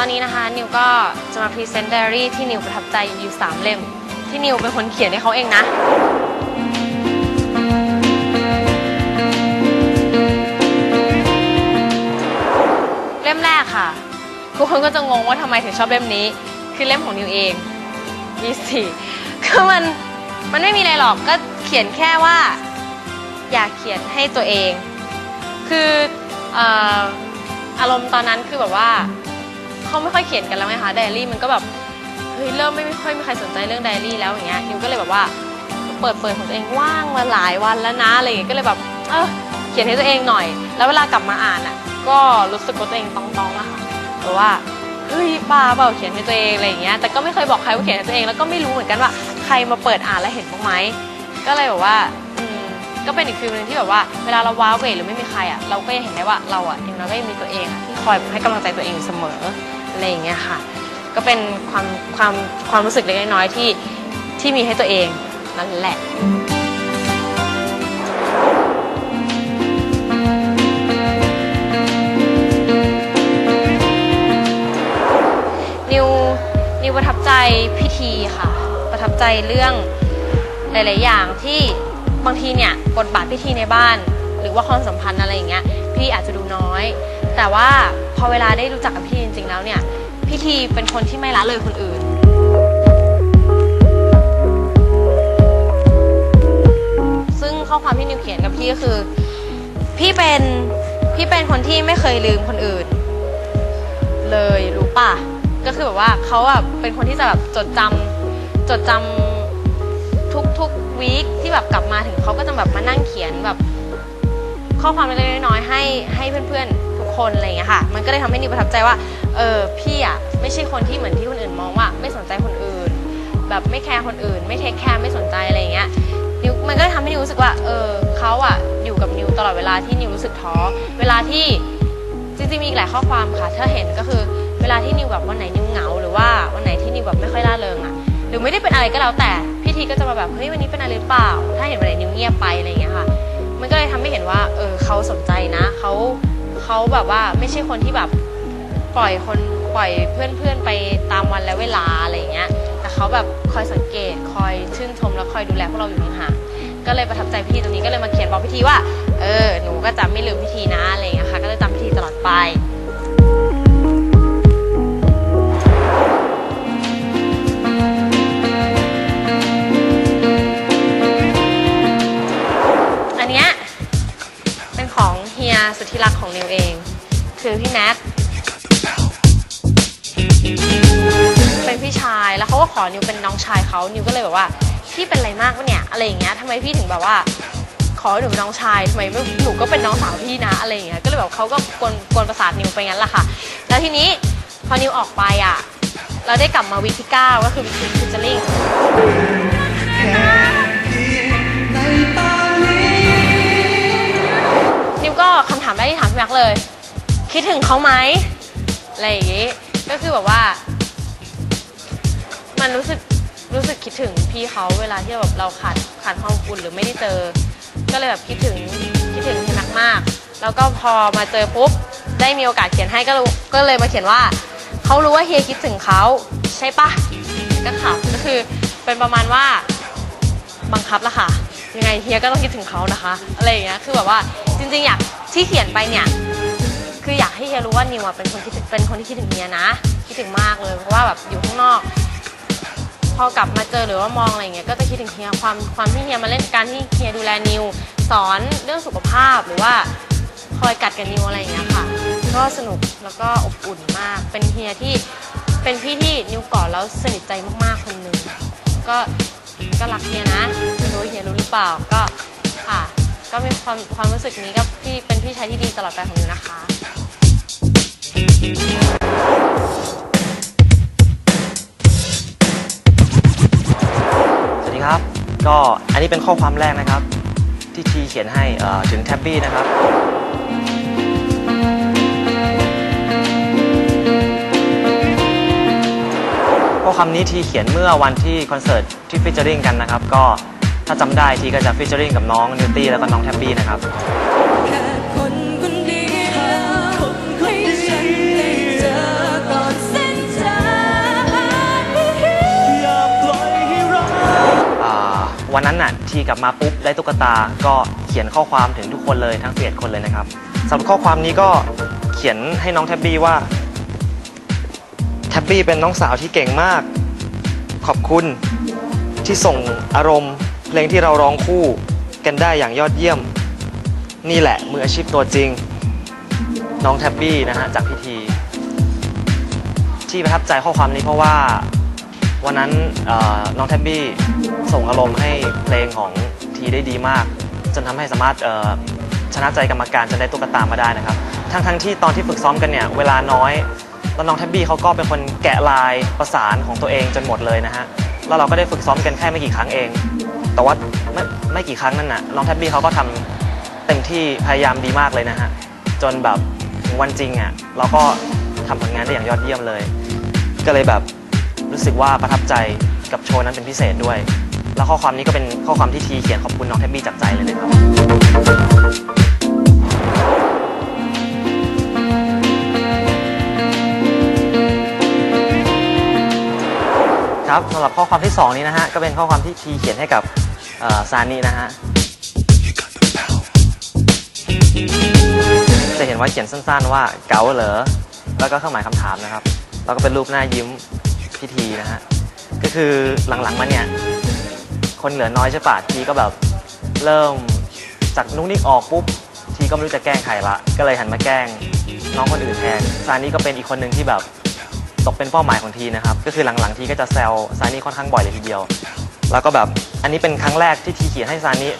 ตอนนี้นะคะ นิวก็จะมาพรีเซนต์ไดอารี่ที่นิวประทับใจอยู่ 3 เล่ม ที่นิวเป็นคนเขียนให้เขาเองนะ เล่มแรกค่ะ ทุกคนก็จะงงว่าทำไมถึงชอบเล่มนี้ คือเล่มของนิวเองมีสี่คือมันมันไม่มีอะไรหรอกก็เขียนแค่ว่า อยากเขียนให้ตัวเอง คือออารมณ์ตอนนั้นคือแบบว่า เขาไม่ค่อยเขียนกันแล้วไงคะไดอารี่มันก็แบบเฮ้ยเริ่มไม่ค่อยมีใครสนใจเรื่องไดอารี่แล้วอย่างเงี้ยนิวก็เลยแบบว่าเปิดเปิดของตัวเองว่างมาหลายวันแล้วนะอะไรอย่างเงี้ยก็เลยแบบเออเขียนให้ตัวเองหน่อย แล้วเวลากลับมาอ่านอะ ก็รู้สึกว่าตัวเองต้องต้องๆอะค่ะแบบว่าเฮ้ยบ้าเปล่าเขียนให้ตัวเองอะไรอย่างเงี้ยแต่ก็ไม่เคยบอกใครว่าเขียนให้ตัวเองแล้วก็ไม่รู้เหมือนกันว่าใครมาเปิดอ่านแล้วเห็นบ้างไหมก็เลยแบบว่าอืมก็เป็นอีกฟิลหนึงที่แบบว่าเวลาเราว้าเวหรือไม่มีใครอะเราก็ยังเห็นได้ว่าเราอะอย่างน้อยก็ยังมีตัวเองอะที่คอยให้กำลังใจตัวเองอยู่เสมอ อะไรอย่างเงี้ยค่ะ ก็เป็นความความความรู้สึกเล็กน้อยที่ที่มีให้ตัวเองนั่นแหละนิวนิวประทับใจพิธีค่ะ ประทับใจเรื่องหลาย ๆ อย่างที่บางทีเนี่ยบทบาทพิธีในบ้าน หรือว่าความสัมพันธ์อะไรอย่างเงี้ยพิธีอาจจะดูน้อย แต่ว่าพอเวลาได้รู้จักกับพิธีจริงๆแล้วเนี่ยพิธีเป็นคนที่ไม่ละเลยคนอื่น ซึ่งข้อความที่นิวเขียนกับพี่ก็คือ พี่เป็นพี่เป็นคนที่ไม่เคยลืมคนอื่น เลยรู้ป่ะ ก็คือแบบว่าเขาอะเป็นคนที่จะแบบจดจำจดจำทุกทุกวีคที่แบบกลับมาถึงเขาก็จะแบบมานั่งเขียนแบบข้อความเล็กๆน้อยๆให้ให้เพื่อนๆ คนอะไรอย่างเงี้ยค่ะ มันก็เลยทำให้นิวประทับใจว่า เออพี่อะไม่ใช่คนที่เหมือนที่คนอื่นมองว่า ไม่สนใจคนอื่น แบบไม่แคร์คนอื่น ไม่เทคแคร์ไม่สนใจอะไรอย่างเงี้ยนิวมันก็เลยทำให้นิวรู้สึกว่า เออเขาอะอยู่กับนิวตลอดเวลาที่นิวรู้สึกท้อเวลาที่จริงๆมีอีกหลายข้อความค่ะถ้าเห็นก็คือเวลาที่นิวแบบวันไหนนิวเหงา หรือว่าวันไหนที่นิวแบบไม่ค่อยร่าเริงอะหรือไม่ได้เป็นอะไรก็แล้วแต่พี่ทีก็จะมาแบบเฮ้ยวันนี้เป็นอะไรหรือเปล่า ถ้าเห็นวันไหนนิวเงียบไปอะไรอย่างเงี้ยค่ะ มันก็เลยทำให้เห็นว่าเออเขาสนใจนะเขา เขาแบบว่าไม่ใช่คนที่แบบปล่อยคนปล่อยเพื่อนๆไปตามวันและเวลาอะไรเงี้ย แต่เขาแบบคอยสังเกตคอยชื่นชมแล้วคอยดูแลพวกเราอยู่ห่างก็เลยประทับใจพิธีตรงนี้ก็เลยมาเขียนบอกพิธีว่า เออหนูก็จะไม่ลืมพิธีนะอะไรเงี้ยค่ะก็จะจำพิธีตลอดไป ขาขอนิวเป็นน้องชายเขานิวก็เลยแบบว่าพี่เป็นอะไรมากวะเนี่ยอะไรอย่างเงี้ยทำไมพี่ถึงแบบว่า ขอหนูเป็นน้องชายทำไมไม่หนูก็เป็นน้องสาวพี่นะอะไรอย่างเงี้ยก็เลยแบบเขาก็กวนกวนประสาทนิวไปงั้นแหละค่ะ แล้วทีนี้พอนิวออกไปอะเราได้กลับมาวีที่9ก็คือวีคฟิชเชอร์ลิงนิวก็คำถามแรกที่ถามพี่แม็กเลย คิดถึงเขาไหมอะไรอย่างงี้ก็คือแบบว่า มันรู้สึกรู้สึกคิดถึงพี่เขาเวลาที่แบบเราขาดขาดความอบอุ่นหรือไม่ได้เจอ ก็เลยแบบคิดถึงคิดถึงพี่แม็กมาก แล้วก็พอมาเจอปุ๊บได้มีโอกาสเขียนให้ก็รู้ก็เลยมาเขียนว่าเขารู้ว่าเฮียคิดถึงเขาใช่ปะก็ค่ะก็คือเป็นประมาณว่าบังคับละค่ะ ยังไงเฮียก็ต้องคิดถึงเขานะคะ อะไรอย่างเงี้ยคือแบบว่าจริงๆอยากที่เขียนไปเนี่ยคืออยากให้เฮียรู้ว่านิวอะเป็นคนที่เป็นคนที่คิดถึงเฮียนะ คิดถึงมากเลยเพราะว่าแบบอยู่ข้างนอก พอกลับมาเจอหรือว่ามองอะไรเงี้ยก็จะคิดถึงเฮียความความที่เฮียมาเล่นการที่เฮียดูแลนิว สอนเรื่องสุขภาพหรือว่าคอยกัดกับนิวอะไรเงี้ยค่ะ ก็สนุกแล้วก็อบอุ่นมาก เป็นเฮียที่เป็นพี่ที่นิวก่อนแล้วสนิทใจมากๆคนหนึ่งก็ก็รักเฮียนะไม่รู้เฮียรู้หรือเปล่าก็ค่ะ ก็มีความความรู้สึกนี้กับพี่เป็นพี่ชายที่ดีตลอดไปของนิวนะคะ อันนี้เป็นข้อความแรกนะครับ ที่ทีเขียนให้ถึงแท็บบี้นะครับ ข้อความนี้ทีเขียนเมื่อวันที่คอนเสิร์ตที่ฟิชเจอริงกันนะครับ ก็ถ้าจำได้ทีก็จะฟิชเจอริงกับน้องนิวตี้แล้วก็น้องแท็บบี้นะครับ วันนั้นน่ะทีกลับมาปุ๊บได้ตุ๊กตาก็เขียนข้อความถึงทุกคนเลยทั้งเสียคนเลยนะครับสำหรับข้อความนี้ก็เขียนให้น้องแท็บบี้ว่าแท็บบี้เป็นน้องสาวที่เก่งมาก ขอบคุณที่ส่งอารมณ์ เพลงที่เราร้องคู่กันได้อย่างยอดเยี่ยม นี่แหละมืออาชีพตัวจริง น้องแท็บบี้นะฮะจากพิธี ที่ประทับใจข้อความนี้เพราะว่า วันนั้นน้องแท็บบี้ส่งอารมณ์ให้เพลงของทีได้ดีมาก จนทำให้สามารถชนะใจกรรมการจนได้ตุ๊กตามาได้นะครับ ทั้งทั้งที่ตอนที่ฝึกซ้อมกันเนี่ยเวลาน้อยแล้วน้องแท็บบี้เขาก็เป็นคนแกะลายประสานของตัวเองจนหมดเลยนะฮะแล้วเราก็ได้ฝึกซ้อมกันแค่ไม่กี่ครั้งเอง แต่ว่าไม่ไม่กี่ครั้งนั่นน่ะน้องแท็บบี้เขาก็ทำเต็มที่พยายามดีมากเลยนะฮะจนแบบวันจริงอะเราก็ทำผลงานได้อย่างยอดเยี่ยมเลย ก็เลยแบบ รู้สึกว่าประทับใจกับโชว์นั้นเป็นพิเศษด้วย แล้วข้อความนี้ก็เป็นข้อความที่ทีเขียนขอบคุณน้องแทบบี้จากใจเลยนะครับครับสำหรับข้อความที่ 2 นี้นะฮะก็เป็นข้อความที่ทีเขียนให้กับซานินะฮะจะเห็นว่าเขียนสั้นๆว่าเก๋าเหรอแล้วก็เครื่องหมายคำถามนะครับ แล้วก็เป็นรูปหน้ายิ้ม พิธีนะฮะก็คือหลังๆมาเนี่ย คนเหลือน้อยใช่ปะทีก็แบบเริ่มจากนุกนิกออกปุ๊บทีก็ไม่รู้จะแกล้งใครละ ก็เลยหันมาแกล้งน้องคนอื่นแทนซานี่ก็เป็นอีกคนหนึ่งที่แบบตกเป็นเป้าหมายของทีนะครับ ก็คือหลังๆทีก็จะแซวซานี่ค่อนข้างบ่อยเลยทีเดียว แล้วก็แบบอันนี้เป็นครั้งแรกที่ทีเขียนให้ซานิ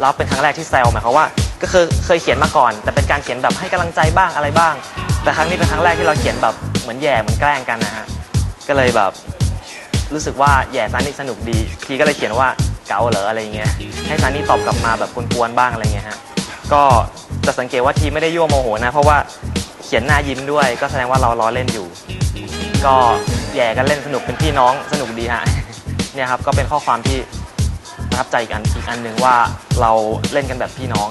แล้วเป็นครั้งแรกที่แซวหมายความว่า ก็คือเคยเขียนมาก่อน แต่เป็นการเขียนแบบให้กำลังใจบ้างอะไรบ้าง แต่ครั้งนี้เป็นครั้งแรกที่เราเขียนแบบเหมือนแย่เหมือนแกล้งกันนะฮะ ก็เลยแบบรู้สึกว่าแย่ซานิสนุกดี ทีก็เลยเขียนว่าเก๋าเหรออะไรเงี้ยให้ซานิตอบกลับมาแบบกวนๆบ้างอะไรเงี้ยฮะก็จะสังเกตว่าทีไม่ได้ยั่วโมโหนะ เพราะว่าเขียนหน้ายิ้มด้วย ก็แสดงว่าเราล้อเล่นอยู่ ก็แย่กันเล่นสนุกเป็นพี่น้องสนุกดีฮะเนี่ยครับก็เป็นข้อความที่ประทับใจอีกอันอีกอันหนึ่งว่าเราเล่นกันแบบพี่น้อง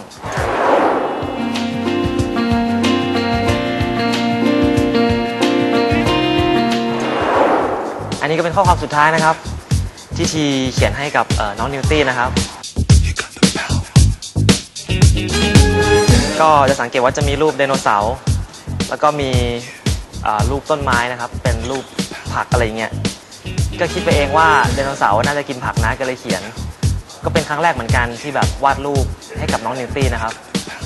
นนี้ก็เป็นข้อความสุดท้ายนะครับ ที่ทีเขียนให้กับเอ่อน้องนิวตี้นะครับ ก็จะสังเกตว่าจะมีรูปไดโนเสาร์แล้วก็มีอ่ารูปต้นไม้นะครับ เป็นรูปผักอะไรเงี้ยก็คิดไปเองว่าไดโนเสาร์น่าจะกินผักนะก็เลยเขียน ก็เป็นครั้งแรกเหมือนกันที่แบบวาดรูปให้กับน้องนิวตี้นะครับ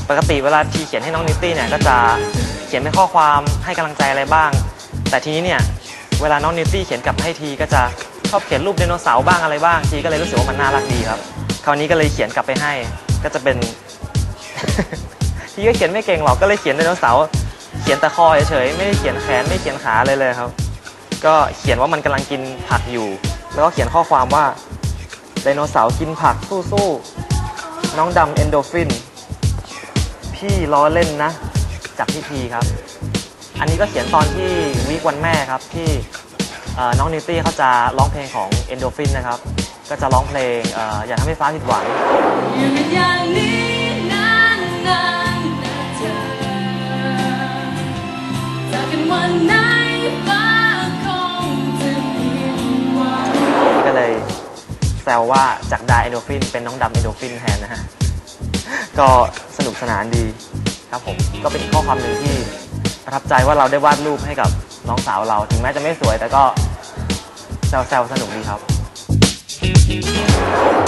ปกติเวลาทีเขียนให้น้องนิวตี้เนี่ยก็จะเขียนเป็นข้อความให้กำลังใจอะไรบ้าง แต่ทีนี้เนี่ย เวลาน้องนิวตี้เขียนกลับให้ทีก็จะชอบเขียนรูปไดโนเสาร์บ้างอะไรบ้างทีก็เลยรู้สึกว่ามันน่ารักดีครับ คราวนี้ก็เลยเขียนกลับไปให้ ก็จะเป็น ทีก็เขียนไม่เก่งหรอกก็เลยเขียนไดโนเสาร์เขียนแต่คอเฉยๆไม่ได้เขียนแขนไม่เขียนขาเลยเลยครับ ก็เขียนว่ามันกำลังกินผักอยู่ แล้วก็เขียนข้อความว่าไดโนเสาร์กินผักสู้ๆน้องดำเอนโดฟินพี่ล้อเล่นนะจากพี่พีครับ อันนี้ก็เขียนตอนที่วีควันแม่ครับที่น้องนิวตี้เขาจะร้องเพลงของเอนโดฟินนะครับ ก็จะร้องเพลงอออย่าทำให้ฟ้าผิดหวังอยู่กันอย่างนี้นานนานๆนะเธอจากกันวันไหนฟ้าคงจะผิดหวังก็เลยแซวว่าจากดาเอนโดฟินเป็นน้องดำเอนโดฟินแทนนะฮะ ก็สนุกสนานดีครับผม ก็เป็นข้อความหนึ่งที่ ประทับใจว่าเราได้วาดรูปให้กับน้องสาวเรา ถึงแม้จะไม่สวยแต่ก็แซวๆสนุกดีครับ